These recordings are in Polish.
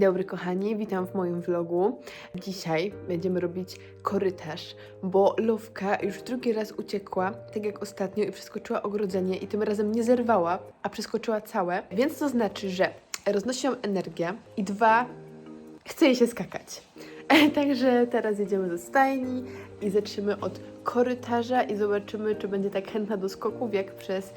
dobry kochani, witam w moim vlogu. Dzisiaj będziemy robić korytarz, bo Lowka już drugi raz uciekła, tak jak ostatnio i przeskoczyła ogrodzenie i tym razem nie zerwała, a przeskoczyła całe, więc to znaczy, że roznosi ją energię i dwa, chce jej się skakać. Także teraz jedziemy do stajni i zaczniemy od korytarza i zobaczymy, czy będzie tak chętna do skoków jak przez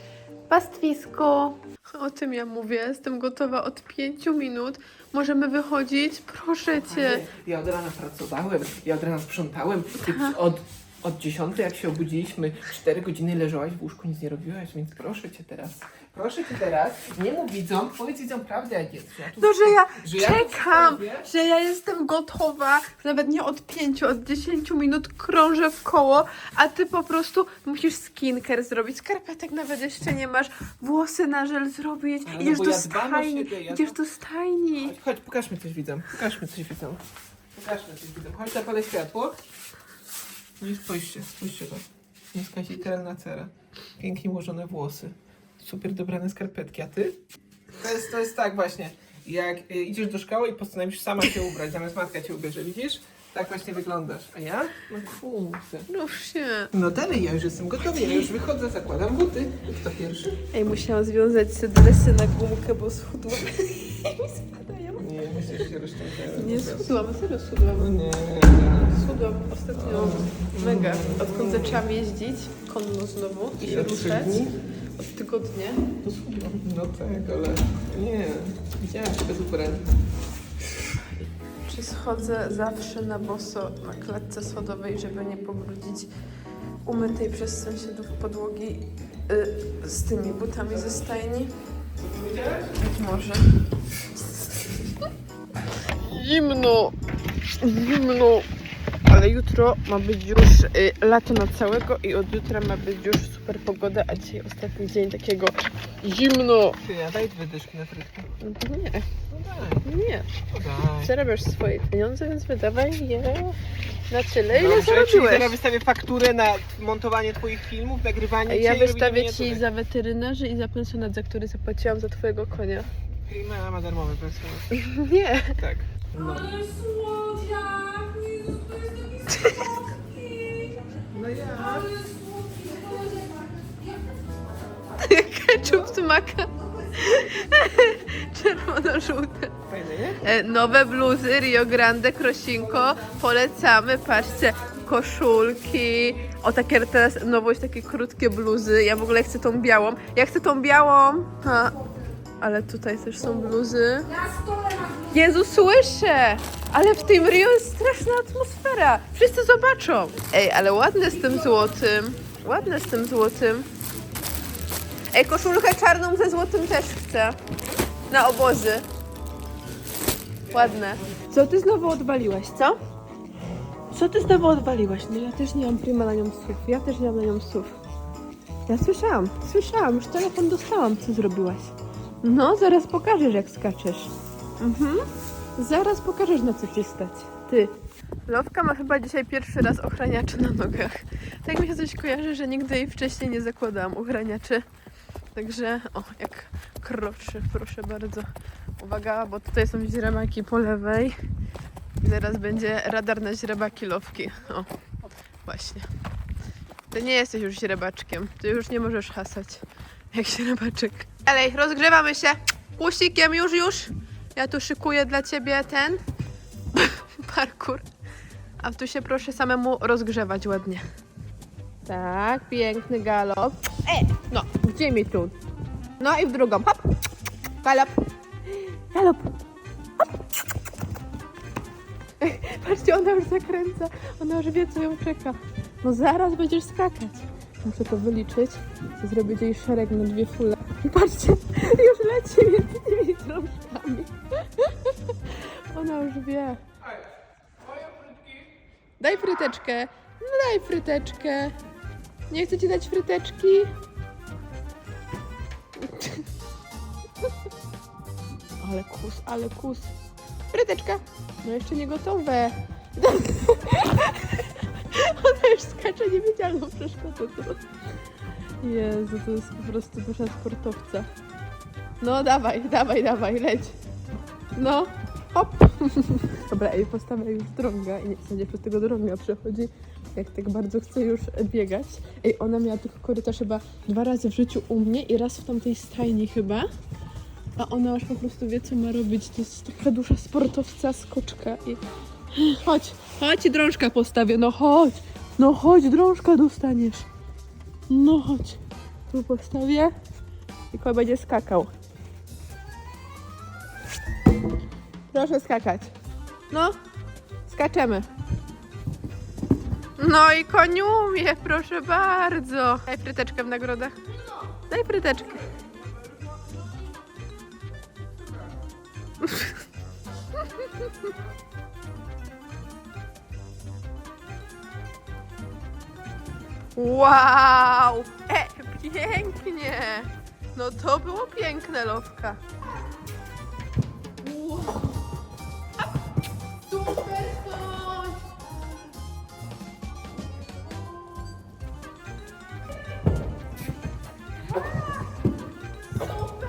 pastwisko. O tym ja mówię, jestem gotowa od pięciu minut. Możemy wychodzić, proszę cię. Ja od rana pracowałem, ja od rana sprzątałem. Ty od, od 10 jak się obudziliśmy, 4 godziny leżałaś w łóżku, nic nie robiłaś, więc proszę cię teraz. Proszę cię teraz, nie mów widzom, powiedz widzom prawdę jak jest. Ja tu- No, że ja że czekam, że ja jestem gotowa, nawet nie od pięciu, od dziesięciu minut krążę w koło, a ty po prostu musisz skincare zrobić, skarpetek nawet jeszcze nie masz, włosy na żel zrobić, no idziesz do ja stajni, siebie, ja idziesz to- do stajni. Chodź, chodź, pokażmy coś widzom, pokażmy coś widzom. Pokażmy coś widzom. Chodź, zapalę światło. No i spójrzcie, spójrzcie to. Nieskazitelna cera. Pięknie ułożone włosy. Super dobrane skarpetki, a ty? To jest, to jest tak właśnie, jak y, idziesz do szkoły i postanowisz sama się ubrać, zamiast matka cię ubierze, widzisz? Tak właśnie wyglądasz. A ja? No kurczę. No się. No dalej, ja już jestem gotowy, ja już wychodzę, zakładam buty. Kto pierwszy? Ej, musiałam związać sobie dresy na gumkę, bo schudłam. Nie, schudłam, serio schudłam. No nie, Schudłam ostatnio mega, odkąd zaczęłam jeździć konno znowu i się ruszać. Od tygodnia. to schudłam. No tak, ale nie, widziałem cię bez ubrań. Czy schodzę zawsze na boso na klatce schodowej, żeby nie pobrudzić umytej przez sąsiadów podłogi y, z tymi butami ze stajni? Być może. Zimno! Zimno! Ale jutro ma być już y, lato na całego i od jutra ma być już super pogoda, a dzisiaj ostatni dzień takiego zimno. Ty, ja daj dwie dyszki na frytkę. No to nie, No daj, nie. no. Zarabiasz swoje pieniądze, więc wydawaj je na tyle, ile Dobrze, czyli zarobiłeś. teraz wystawię fakturę na montowanie twoich filmów, nagrywanie Ja wystawię ci za weterynarzy i za pensjonat, za który zapłaciłam za twojego konia. I ma darmowy pensjonat. Nie. Tak. No. Ale słodziak! Jezus, to jest taki słodki! No ja. Ale słodki! Ketchup z maka. Czerwono-żółte. Fajne, nie? E, Nowe bluzy Rio Grande Krosinko. Polecamy, patrzcie. Koszulki. O, takie teraz nowość, takie krótkie bluzy. Ja w ogóle chcę tą białą. Ja chcę tą białą. Ha. Ale tutaj też są bluzy. Jezu, słyszę! Ale w tym Rio jest straszna atmosfera. Wszyscy zobaczą. Ej, ale ładne z tym złotym. Ładne z tym złotym. Ej, koszulkę czarną ze złotym też chcę. Na obozy. Ładne. Co ty znowu odwaliłaś, co? Co ty znowu odwaliłaś? No ja też nie mam prima na nią słów. Ja też nie mam na nią słów. Ja słyszałam, słyszałam. Już telefon dostałam, co zrobiłaś. No, zaraz pokażesz, jak skaczesz. Mhm. Zaraz pokażesz, na co cię stać. Ty. Lowka ma chyba dzisiaj pierwszy raz ochraniacze na nogach. Tak mi się coś kojarzy, że nigdy jej wcześniej nie zakładałam ochraniaczy. Także, o, jak kroczy, proszę bardzo. Uwaga, bo tutaj są źrebaki po lewej. I zaraz będzie radar na źrebaki Lowki. O, właśnie. Ty nie jesteś już źrebaczkiem. Ty już nie możesz hasać jak źrebaczek. Dalej, rozgrzewamy się. Pusikiem już, już. Ja tu szykuję dla ciebie ten parkour. A tu się proszę samemu rozgrzewać ładnie. Tak, piękny galop. E, no, gdzie mi tu? No i w drugą. Hop. Galop. Galop. Hop. Patrzcie, ona już zakręca. Ona już wie, co ją czeka. No zaraz będziesz skakać. Muszę to wyliczyć. Chcę zrobić jej szereg na dwie fule. Patrzcie, już leci między tymi drążkami. Ona już wie. Daj fryteczkę. No daj fryteczkę. Nie chcę ci dać fryteczki? Ale kus, ale kus. Fryteczka. No jeszcze nie gotowe. Ona już skacze niewidzialną przeszkodę. Jezu, to jest po prostu dusza sportowca. No dawaj, dawaj, dawaj, leć. No, Hop! Dobra, ej, postawę już drąga i niech będzie przez tego drąga przechodzi, jak tak bardzo chce już biegać. Ej, ona miała tylko korytarz chyba dwa razy w życiu u mnie i raz w tamtej stajni chyba. A ona już po prostu wie, co ma robić. To jest taka dusza sportowca, skoczka i... Chodź, chodź, drążka postawię, no chodź. No chodź, drążka dostaniesz. No chodź. Tu postawię chyba będzie skakał. Proszę skakać. No, skaczemy. No i koniu umie, proszę bardzo. Daj fryteczkę w nagrodę. Daj fryteczkę. Wow! E, pięknie! No to było piękne, Lowka. Super! Super!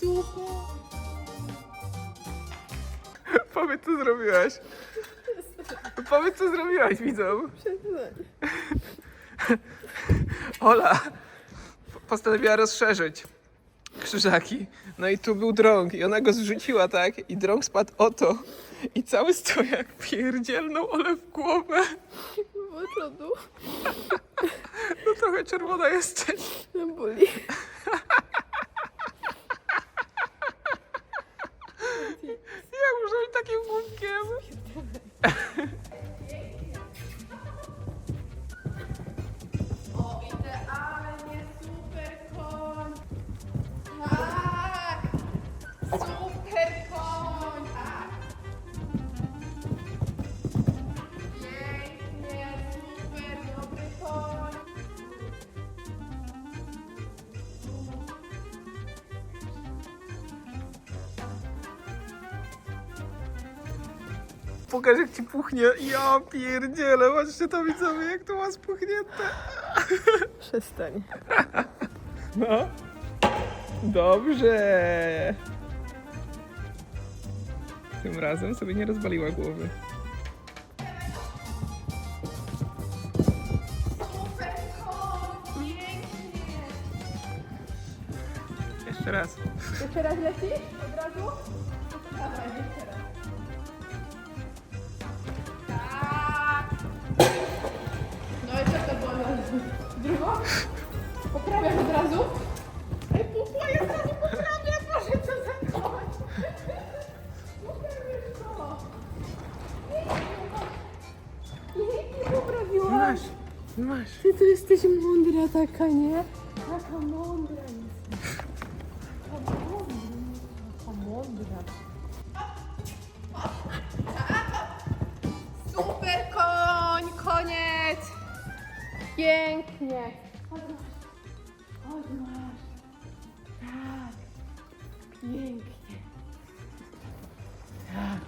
Super! Powiedz, co zrobiłaś. Powiedz, co zrobiłaś, widzom. Ola postanowiła rozszerzyć krzyżaki. No i tu był drąg i ona go zrzuciła, tak? I drąg spadł o to. I cały stojak pierdzielnął Ole w głowę. Moczodu, No trochę czerwona jesteś. no boli. Jak można być takim głupkiem? Tak! Super koń! Tak! Pięknie, super, dobry koń! Pokaż jak ci puchnie. Ja pierdzielę, patrzcie to widzowie, jak to ma spuchnięte. Przestań. No. Dobrze. Tym razem sobie nie rozwaliła głowy. Jeszcze raz. Jeszcze raz lecisz? Od razu? Taka, nie? Taka mądra jest. Taka mądra. Taka mądra. Super koń, koniec. Pięknie. Chodź masz. Chodź masz. Tak. Pięknie. Tak.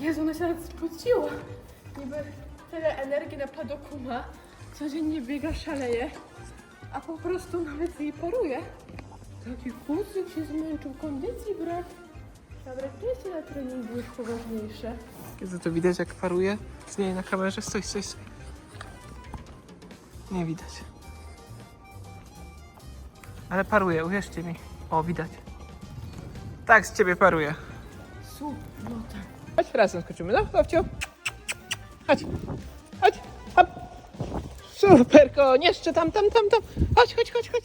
Jezu, ona się nawet spociła. Niby tyle energii na padoku ma. Codziennie biega, szaleje. A po prostu nawet jej paruje. Taki kucyk się zmęczył, kondycji brak. Dobra, częściej na treningu już poważniejsze. Kiedy to widać jak paruje z niej na kamerze? Stój, stój, stój. Nie widać. Ale paruje, uwierzcie mi. O, widać. Tak, z ciebie paruje. Super, no tak. Chodź, razem skoczymy, no, babciu. Chodź. Super koń, jeszcze tam, tam, tam, tam. Chodź, chodź, chodź, chodź.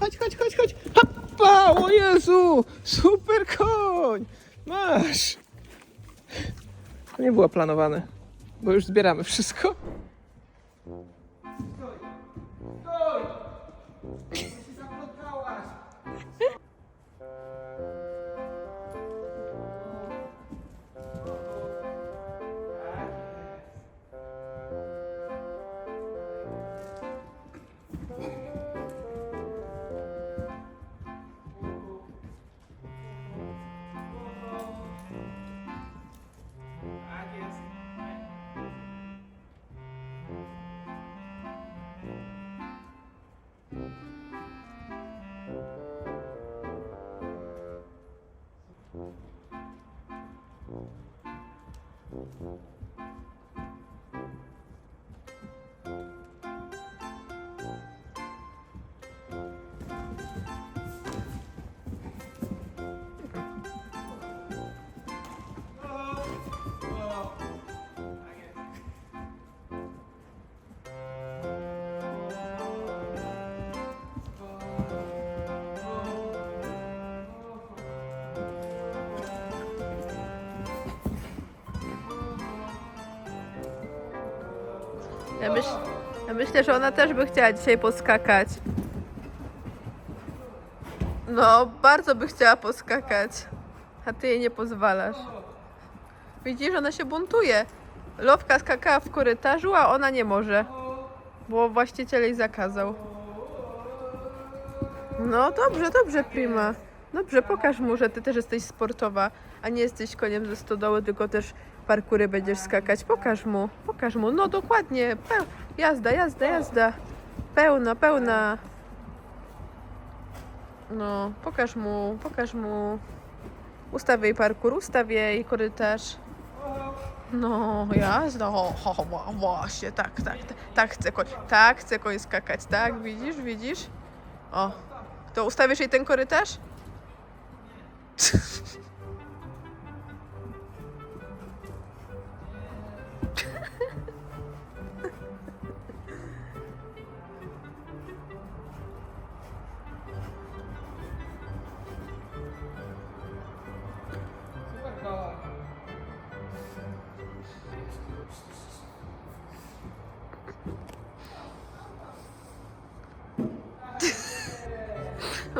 Chodź, chodź, chodź, chodź. Hopa, o Jezu, super koń. Masz. To nie było planowane, bo już zbieramy wszystko. Stój, stój. Mm-hmm. Ja, myśl, ja myślę, że ona też by chciała dzisiaj poskakać. No, bardzo by chciała poskakać. A ty jej nie pozwalasz. Widzisz, ona się buntuje. Lowka skakała w korytarzu, a ona nie może. Bo właściciel jej zakazał. No dobrze, dobrze, Prima. Dobrze, pokaż mu, że ty też jesteś sportowa, a nie jesteś koniem ze stodoły, tylko też parkury będziesz skakać. Pokaż mu, pokaż mu. No dokładnie, jazda, jazda, jazda. Pełna, pełna. No, pokaż mu, pokaż mu. Ustaw jej parkur, ustaw jej korytarz. No, jazda, ho, ho, ho, właśnie, tak, tak, tak, tak chce koń, tak chce koń skakać, tak, widzisz, widzisz? O, to ustawisz jej ten korytarz?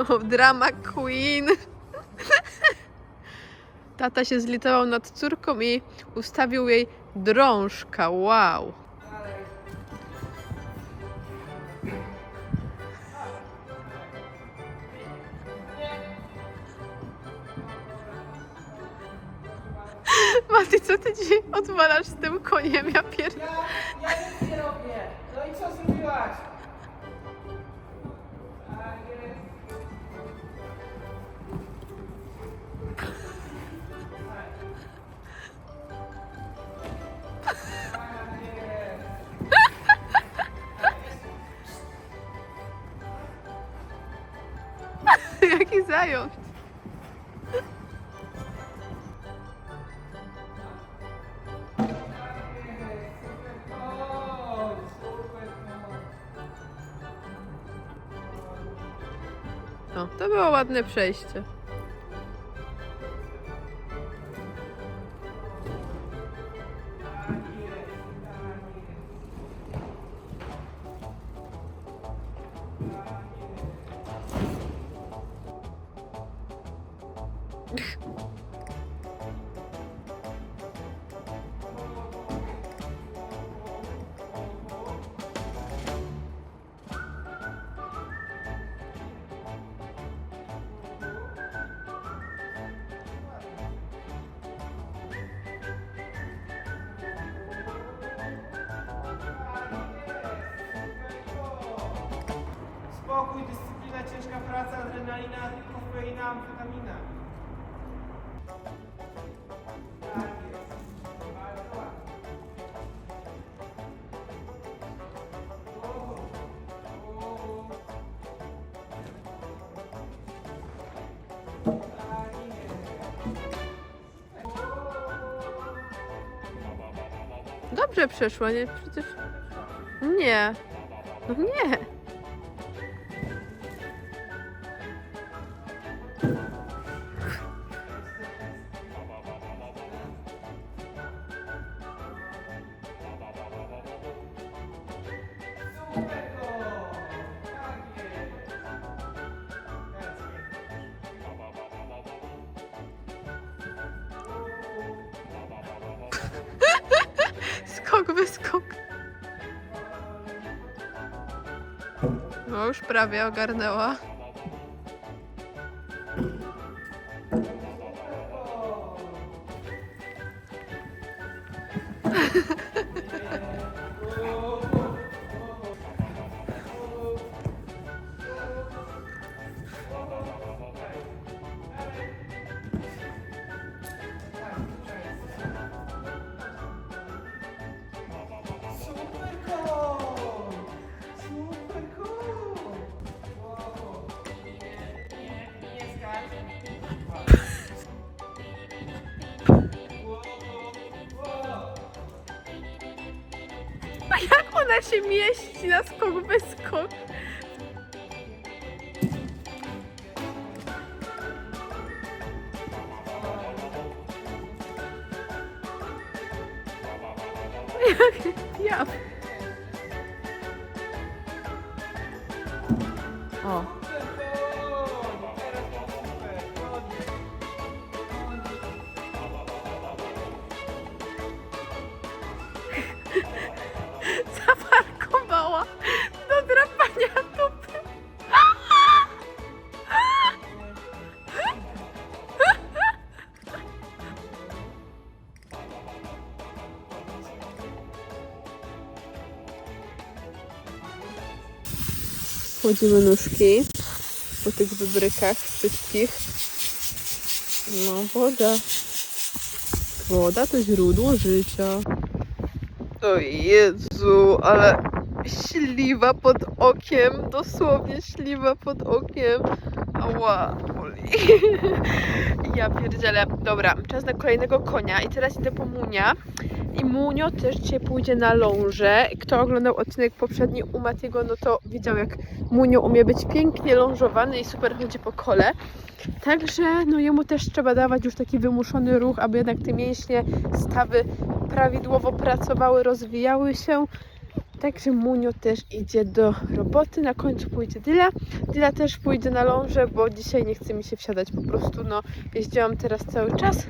drama queen. Tata się zlitował nad córką i ustawił jej drążka. Wow. Mati, co ty dzisiaj odwalasz z tym koniem? Ja pier... Ja, ja nic nie robię. No i co zrobiłaś? Koła. No, to było ładne przejście. Spokój, dyscyplina, ciężka praca, adrenalina, kofeina, amfetamina. Tak. Dobrze przeszła, nie? Przecież... Nie. No nie. Prawie ogarnęła. Jak ja. Wchodzimy nóżki po tych wybrykach wszystkich. No, woda. Woda to źródło życia. O Jezu, ale śliwa pod okiem, dosłownie śliwa pod okiem. Ała, boli. Ja pierdzielę. Dobra, czas na kolejnego konia i teraz idę po Munia. I Munio też dzisiaj pójdzie na lążę. Kto oglądał odcinek poprzedni u Matiego, no to widział jak Munio umie być pięknie lążowany i super chodzi po kole. Także no jemu też trzeba dawać już taki wymuszony ruch, aby jednak te mięśnie, stawy prawidłowo pracowały, rozwijały się. Także Munio też idzie do roboty, na końcu pójdzie Dyla. Dyla też pójdzie na lążę, bo dzisiaj nie chce mi się wsiadać. Po prostu no jeździłam teraz cały czas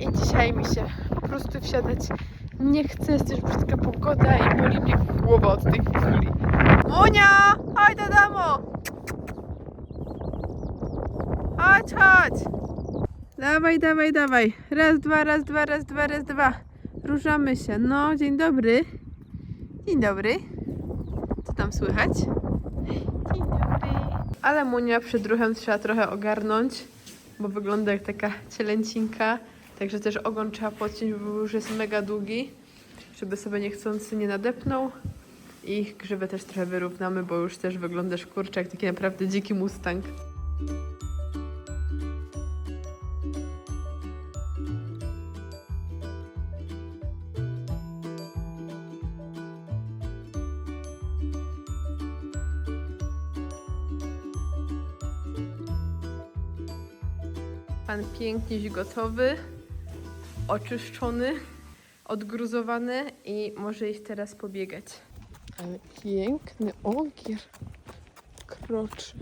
i dzisiaj mi się po prostu wsiadać nie chce, jest też brzydka pogoda i boli mnie głowa od tej chwili. Munia! Chodź do domu! Chodź, chodź! Dawaj, dawaj, dawaj. Raz, dwa, raz, dwa, raz, dwa, raz, dwa. Ruszamy się. No, dzień dobry. Dzień dobry. Co tam słychać? Dzień dobry. Ale Munia przed ruchem trzeba trochę ogarnąć, bo wygląda jak taka cielęcinka. Także też ogon trzeba podciąć, bo już jest mega długi, żeby sobie niechcący nie nadepnął. I grzywę też trochę wyrównamy, bo już też wyglądasz kurczę jak taki naprawdę dziki mustang. Pan pięknie gotowy, oczyszczony, odgruzowany i może iść teraz pobiegać. Ale piękny ogier kroczy.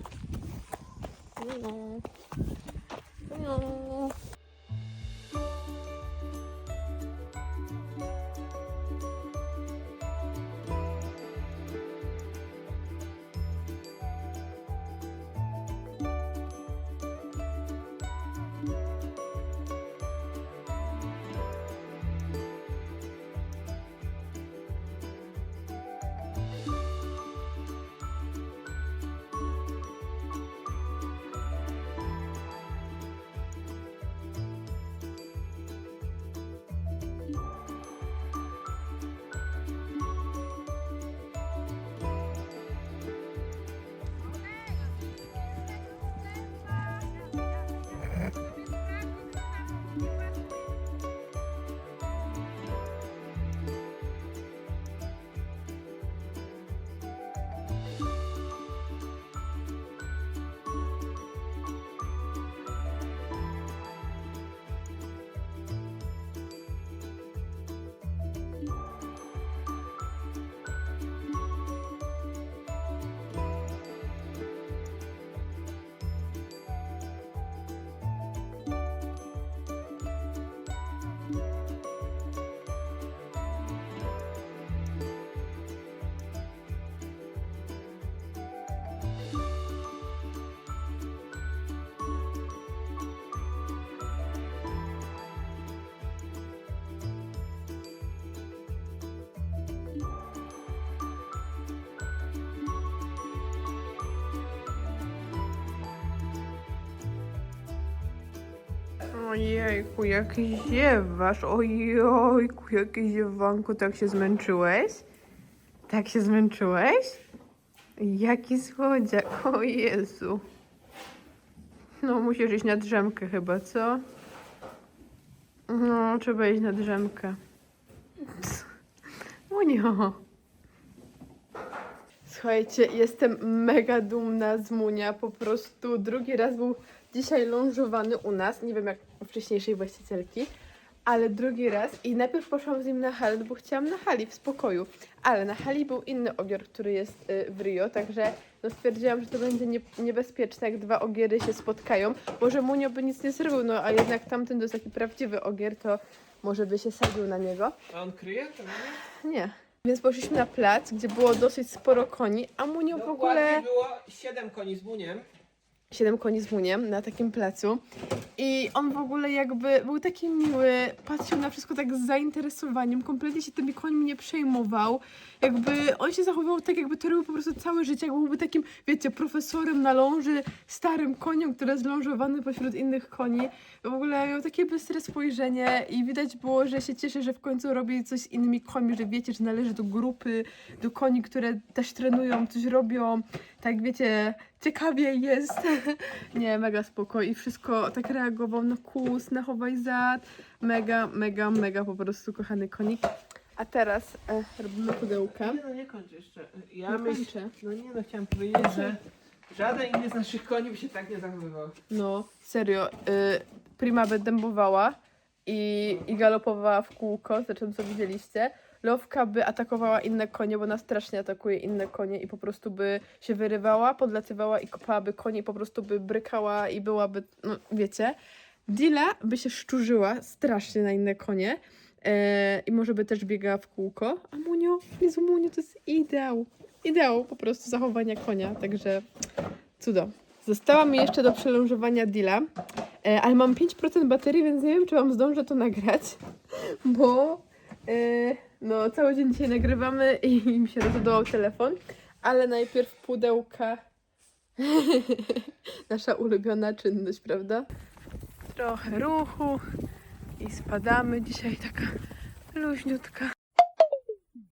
Ojejku, jak ziewasz, ojojku, jakie ziewanko, tak się zmęczyłeś? Tak się zmęczyłeś? Jaki słodziak, o Jezu. No, musisz iść na drzemkę chyba, co? No, trzeba iść na drzemkę. Unio. Słuchajcie, jestem mega dumna z Munia. Po prostu drugi raz był dzisiaj lążowany u nas. Nie wiem jak u wcześniejszej właścicielki, ale drugi raz. I najpierw poszłam z nim na halę, bo chciałam na hali w spokoju. Ale na hali był inny ogier, który jest y, w Rio, także no stwierdziłam, że to będzie nie, niebezpieczne, jak dwa ogiery się spotkają. Może Munio by nic nie zrobił, no a jednak tamten to jest taki prawdziwy ogier, to może by się sadził na niego. A on kryje? To nie? Nie. Więc poszliśmy na plac, gdzie było dosyć sporo koni, a Munio w ogóle... Dokładnie było 7 koni z buniem. Siedem koni z muniem na takim placu. I on w ogóle jakby był taki miły, patrzył na wszystko tak z zainteresowaniem, kompletnie się tymi końmi nie przejmował. Jakby on się zachowywał tak, jakby to robił po prostu całe życie, jakby byłby takim, wiecie, profesorem na ląży, starym koniem, który jest lążowany pośród innych koni. W ogóle miał takie bystre spojrzenie i widać było, że się cieszy, że w końcu robi coś z innymi końmi, że wiecie, że należy do grupy, do koni, które też trenują, coś robią. Tak wiecie, ciekawie jest. Nie, mega spoko i wszystko tak reagował na kus, na chowaj zad. Mega, mega, mega po prostu kochany konik. A teraz e, robimy pudełka. Nie, no nie kończę jeszcze. Ja Nie myślę, kończę. no nie no, chciałam powiedzieć, że żaden inny z naszych koni by się tak nie zachowywał. No, serio. Y, Prima wydębowała i, i galopowała w kółko, zresztą co widzieliście. Lowka by atakowała inne konie, bo ona strasznie atakuje inne konie i po prostu by się wyrywała, podlatywała i kopałaby konie, i po prostu by brykała i byłaby, no wiecie. Dila by się szczurzyła strasznie na inne konie e, i może by też biegała w kółko. A Munio, Jezu Munio, to jest ideał. Ideał po prostu zachowania konia, także cudo. Została mi jeszcze do przelążowania Dila, e, ale mam 5% baterii, więc nie wiem, czy wam zdążę to nagrać, bo e, no, cały dzień dzisiaj nagrywamy i mi się rozładował telefon, ale najpierw pudełka. Nasza ulubiona czynność, prawda? Trochę ruchu i spadamy. Dzisiaj taka luźniutka